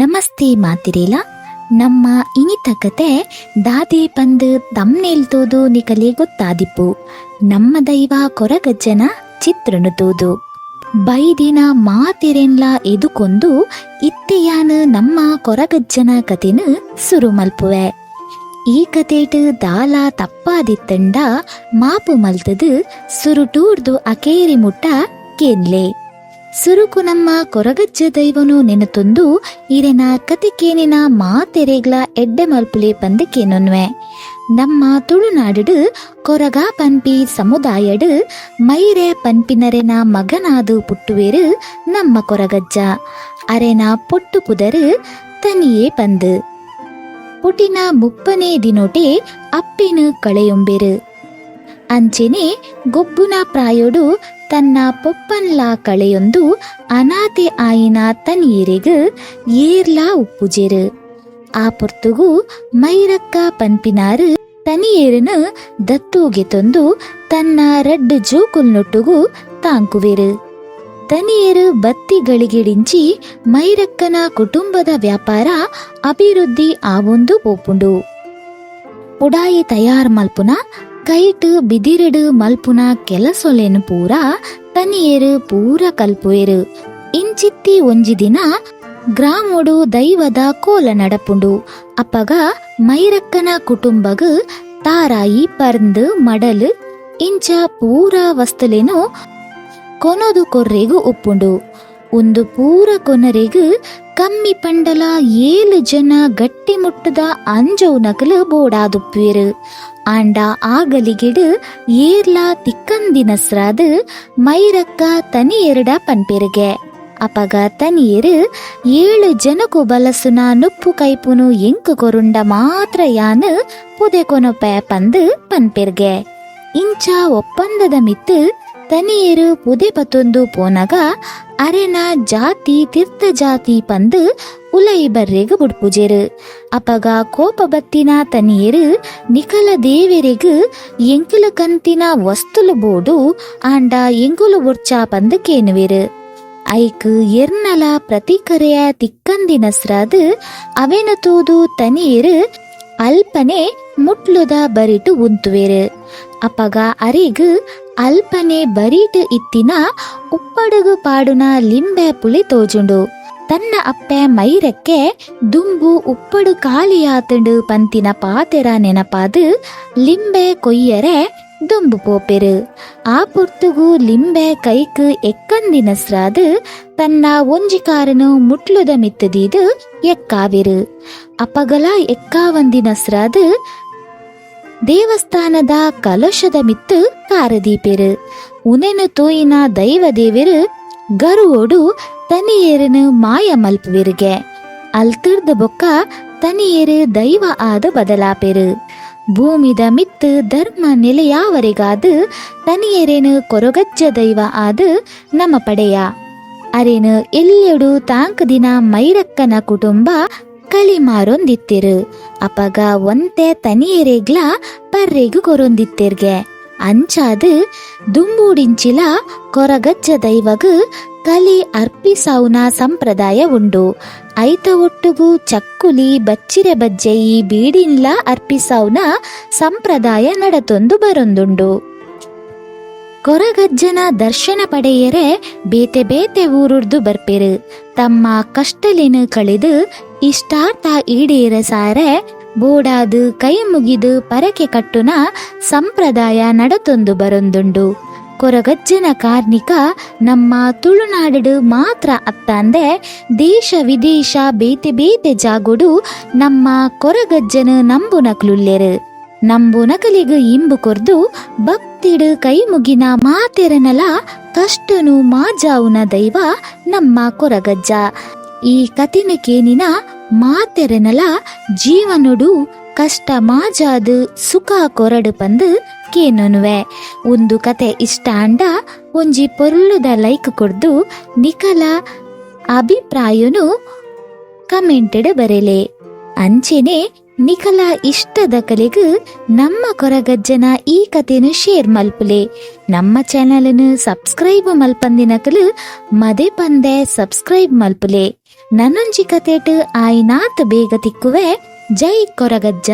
ನಮಸ್ತೆ ಮಾತಿರೇಲ. ನಮ್ಮ ಇನಿತ ಕತೆ, ದಾದಿ ಪಂದ್ ತಮ್ನೆಲ್ತೋದು ನಿಕಲೆ ಗೊತ್ತಾದಿಪ್ಪು. ನಮ್ಮ ದೈವ ಕೊರಗಜ್ಜನ ಚಿತ್ರನು ತೋದು. ಬೈದಿನ ಮಾತಿರೆನ್ಲ ಎದುಕೊಂದು ಇತ್ತೆಯಾನ ನಮ್ಮ ಕೊರಗಜ್ಜನ ಕತೆನು ಸುರು ಮಲ್ಪುವೆ ಈ ಕತೆಟ್ ದಾಲ ತಪ್ಪಾದಿತ್ತಂಡ ಮಾಪು ಮಲ್ತದು ಸುರುಟೂರ್ದು ಅಕೇರಿ ಮುಟ್ಟ ಕೇನ್ಲೆ. ಸುರುಕು ನಮ್ಮ ಕೊರಗಜ್ಜ ದೈವನು ನೆನತೊಂದು ಇರೆನ ಕತಿಕೇನಿನ ಮಾತೆರೆಗ್ಲ ಎಡ್ಡೆ ಮಲ್ಪುಲೆ ಪಂದಕೇನೊನ್ವೆ ನಮ್ಮ ತುಳುನಾಡು ಕೊರಗ ಪನ್ಪಿ ಸಮುದಾಯಡು ಮೈರೆ ಪನ್ಪಿನರೆನ ಮಗನಾದು ಪುಟ್ಟುವೇರು ನಮ್ಮ ಕೊರಗಜ್ಜ ಅರೆನ ಪೊಟ್ಟು ಪುದರು ತನಿಯೇ ಪಂದು ಪುಟಿನ ಮುಪ್ಪನೇ ದಿನೋಟೆ ಅಪ್ಪಿನ ಕಳೆಯೊಂಬೆರು ಅಂಚೆನೆ ಗೊಬ್ಬುನ ಪ್ರಾಯೋಡು ತನ್ನ ಪೊಪ್ಪನ್ಲ ಕಳೆಯೊಂದು ಅನಾಥೆ ಆಯಿನ ತನಿಯೆರೆಗ್ ಏರ್ಲಾ ಉಪ್ಪುಜೆರು. ಆ ಪೊರ್ತುಗು ಮೈರಕ್ಕ ಪನ್ಪಿನಾರು ತನಿಯೇರನು ದತ್ತೂಗೆ ತೊಂದು ತನ್ನ ರಡ್ಡು ಜೋಕುಲ್ನೊಟ್ಟುಗು ತಾಂಕುವೆರು. ತನಿಯರು ಬತ್ತಿಗಳಿಗಿಡಿಂಚಿ ಮೈರಕ್ಕನ ಕುಟುಂಬದ ವ್ಯಾಪಾರ ಅಭಿವೃದ್ಧಿ ಆವೊಂದು ಪೋಪುಂಡು ಉಡಾಯಿ ತಯಾರ್ ಮಲ್ಪುನ ಕೈಟ್ ಬಿದಿರಡು ಮಲ್ಪುನ ಕೆಲಸೊಲೆನ್ ಪೂರ ತನಿಯರು ಪೂರ ಕಲ್ಪುವೆರು. ಇಂಚಿತ್ತಿ ಒಂಜಿ ದಿನ ಗ್ರಾಮೋಡು ದೈವದ ಕೋಲ ನಡಪುಂಡು. ಅಪ್ಪಗ ಮೈರಕ್ಕನ ಕುಟುಂಬಗ್ ತಾರಾಯಿ ಪರ್ಂದ್ ಮಡಲ್ ಇಂಚ ಪೂರ ವಸ್ತುಲೇನು ಕೊನೊದು ಕೊರ್ರೆಗು ಉಪ್ಪುಂಡು. ಒಂದು ಪೂರ ಕೊನರೆಗು ಕಮ್ಮಿ ಪಂಡಲ ಏಳು ಜನ ಗಟ್ಟಿ ಮುಟ್ಟದ ಅಂಜವು ನಕಲು ಬೋಡಾದುಪ್ಪುವೆರು. ಆಂಡ ಆಗಲಿಗಿಡು ಏರ್ಲ ತಿಕ್ಕಂದಿನಸ್ರಾದು ಮೈರಕ್ಕ ತನಿ ಎರಡ ಪನ್ಪೆರುಗೆ ಅಪಗ ತನಿಯರು ಏಳು ಜನಕು ಬಲಸುನ ನುಪ್ಪು ಕೈಪುನು ಎಂಕು ಕೊರುಂಡ ಮಾತ್ರ ಯಾನು ಪುದೆ ಕೊನೊಪೆ ಪಂದು ಪನ್ಪೆರ್ಗೆ ಇಂಚ ಒಪ್ಪಂದದ ಮಿತ್ತು ತನಿಯರು ಪುದೆ ಪತ್ತೊಂದು ಪೋನಗ ಅರೆನ ಜಾತಿ ತೀರ್ಥ ಜಾತಿ ಪಂದು ಉಲೈ ಬರ್ರೆಗ್ ಬುಡ್ಪುಜೆರು ಅಪಗ ಕೋಪ ಬತ್ತಿನ ತನಿಯರು ನಿಖಲ ದೇವೆರೆಗ್ ಎಂಕುಲ ಕಂತಿನ ವಸ್ತುಲು ಬೋಡು ಆಂಡ ಎಂಗುಲು ಬುಡ್ಚ ಪಂದು ಕೇನುವೆರು ಐಕ್ ಎರ್ನಲ ಪ್ರತಿಕರೆಯ ತಿಕ್ಕಂದಿನಸ್ರಾದು ಅವೆನ ತೂದು ತನಿಯರು ಅಲ್ಪನೆ ಮುಟ್ಲುದ ಬರಿಟು ಉಂತುವೆರು ಅಪಗ ಅರಿಗ್ ಅಲ್ಪನೆ ಬರೀಟು ಇತ್ತಿನ ಉಪ್ಪಡುಗು ಪಾಡುನ ಲಿಂಬೆ ಪುಳಿ ತೋಜುಂಡು ತನ್ನ ಅಪ್ಪೆ ಮೈರಕ್ಕೆ ದುಂಬು ಉಪ್ಪಡು ಕಾಲಿಯಾತಂಡು ಪಂತಿನ ಪಾತೆರ ನೆನಪಾದು ಲಿಂಬೆ ಕೊಯ್ಯರೆ ದುಂಬು ಪೋಪೆರು ಆ ಪೊರ್ತುಗು ಲಿಂಬೆ ಕೈಕ್ ಎಕ್ಕಂದಿನಸ್ರಾದು ತನ್ನ ಒಂಜಿಕಾರನು ಮುಟ್ಲುದ ಮಿತ್ತದೀದು ಎಕ್ಕಾವಿರು ಅಪಗಲ ಎಕ್ಕಾವಂದಿನಸ್ರಾದು ದೇವಸ್ಥಾನದ ಕಲಶದ ಮಿತ್ತು ಕಾರದೀಪೆರು. ಉನೆನು ತೂಯಿನ ದೈವ ದೇವೆರು ಗರುವೋಡು ತನಿಯೇರನು ಮಾಯ ಮಲ್ಪುವಿರುಗೆ. ಅಲ್ತಿರ್ದ ಬೊಕ್ಕ ತನಿಯೇರು ದೈವ ಆದ ಬದಲಾಪೆರು. ಭೂಮಿದ ಮಿತ್ತು ಧರ್ಮ ನೆಲೆಯಾವರೆಗಾದು ತನಿಯರೇನು ಕೊರಗಜ್ಜ ದೈವ ಆದ ನಮ್ಮ ಪಡೆಯ. ಅರೇನು ಎಲ್ಲಿಯಡು ತಾಂಕ್ ದಿನ ಮೈರಕ್ಕನ ಕುಟುಂಬ ಕಳಿಮಾರೊಂದಿತ್ತಿರು ಅಪಗ ಒಂತೆ ತನಿಯರೆಗ್ಲ ಪರ್ರೆಗು ಕೊರೊಂದಿತ್ತಿರ್ಗೆ. ಅಂಚಾದು ದುಂಬೂಡಿಂಚಿಲ ಕೊರಗಜ್ಜ ದೈವಗು ಕಲಿ ಅರ್ಪಿಸೌನ ಸಂಪ್ರದಾಯ ಉಂಡು. ಐತ ಒಟ್ಟುಗು ಚಕ್ಕುಲಿ ಬಚ್ಚಿರೆ ಬಜ್ಜೆಯಿ ಬೀಡಿನ್ಲ ಅರ್ಪಿಸೌನ ಸಂಪ್ರದಾಯ ನಡತೊಂದು ಬರೊಂದುಂಡು. ಕೊರಗಜ್ಜನ ದರ್ಶನ ಪಡೆಯರೆ ಬೇತೆ ಬೇತೆ ಊರುರ್ದು ಬರ್ಪೆರು. ತಮ್ಮ ಕಷ್ಟಲಿನ ಕಳೆದು ಇಷ್ಟಾರ್ಥ ಈಡೇರ ಸಾರೆ, ಬೋಡಾದು ಕೈ ಮುಗಿದು ಪರಕೆ ಕಟ್ಟುನ ಸಂಪ್ರದಾಯ ನಡತೊಂದು ಬರೊಂದುಂಡು. ಕೊರಗಜ್ಜನ ಕಾರ್ಣಿಕ ನಮ್ಮ ತುಳುನಾಡು ಮಾತ್ರ ಅತ್ತಂದೆ ದೇಶ ವಿದೇಶ ಬೇತೆ ಬೇತೆ ಜಾಗುಡು ನಮ್ಮ ಕೊರಗಜ್ಜನ ನಂಬುನಕ್ಲುಲ್ಲೆರು ನಂಬುನಕಲಿಗು ಇಂಬು ಕೊರ್ದು ಭಕ್ತಿಡು ಕೈ ಮುಗಿನ ಮಾತೆರನಲ ಕಷ್ಟನು ಮಾಜಾವುನ ದೈವ ನಮ್ಮ ಕೊರಗಜ್ಜ. ಈ ಕತಿನಕೇನಿನ ಮಾತೆರನಲ ಜೀವನುಡು ಕಷ್ಟ ಮಾಜಾದು ಸುಖ ಕೊರಡು ಪಂದು ಕೇನೊನುವೆ. ಒಂದು ಕತೆ ಇಷ್ಟ ಅಂಡ ಒಂಜಿ ಪೊರ್ಲುದ ಲೈಕ್ ಕೊಡ್ದು ನಿಖಲ ಅಭಿಪ್ರಾಯನು ಕಮೆಂಟೆಡ್ ಬರೆಲೆ. ಅಂಚೆನೆ ನಿಖಲ ಇಷ್ಟದ ಕಲೆಗ್ ನಮ್ಮ ಕೊರಗಜ್ಜನ ಈ ಕಥೆನು ಶೇರ್ ಮಲ್ಪುಲೆ. ನಮ್ಮ ಚಾನಲನ್ನು ಸಬ್ಸ್ಕ್ರೈಬ್ ಮಲ್ಪಂದಿನಕಲು ಮದೆ ಪಂದೆ ಸಬ್ಸ್ಕ್ರೈಬ್ ಮಲ್ಪುಲೆ. ನನೊಂಜಿ ಕತೆಟ್ ಆಯ್ನಾತ್ ಬೇಗ ತಿಕ್ಕುವೆ. ಜೈ ಕೊರಗಜ್ಜ.